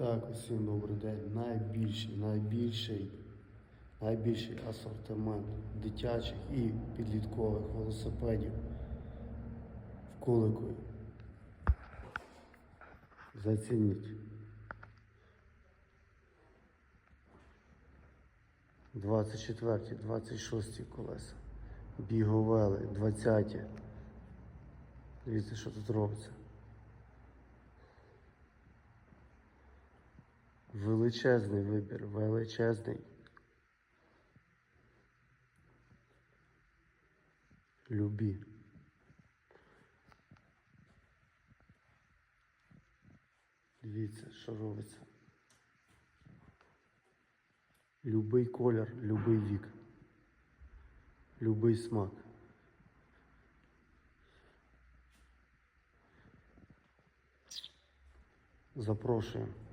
Так, усім добрий день. Найбільший, найбільший, найбільший асортимент дитячих і підліткових велосипедів в Куликові. Зацініть. 24, 26 колеса. Біговели, 20. Дивіться, що тут робиться. Величезний вибір, величезний. Любі. Дивіться, що робиться. Любий колір, любий вік. Любий смак. Запрошуємо.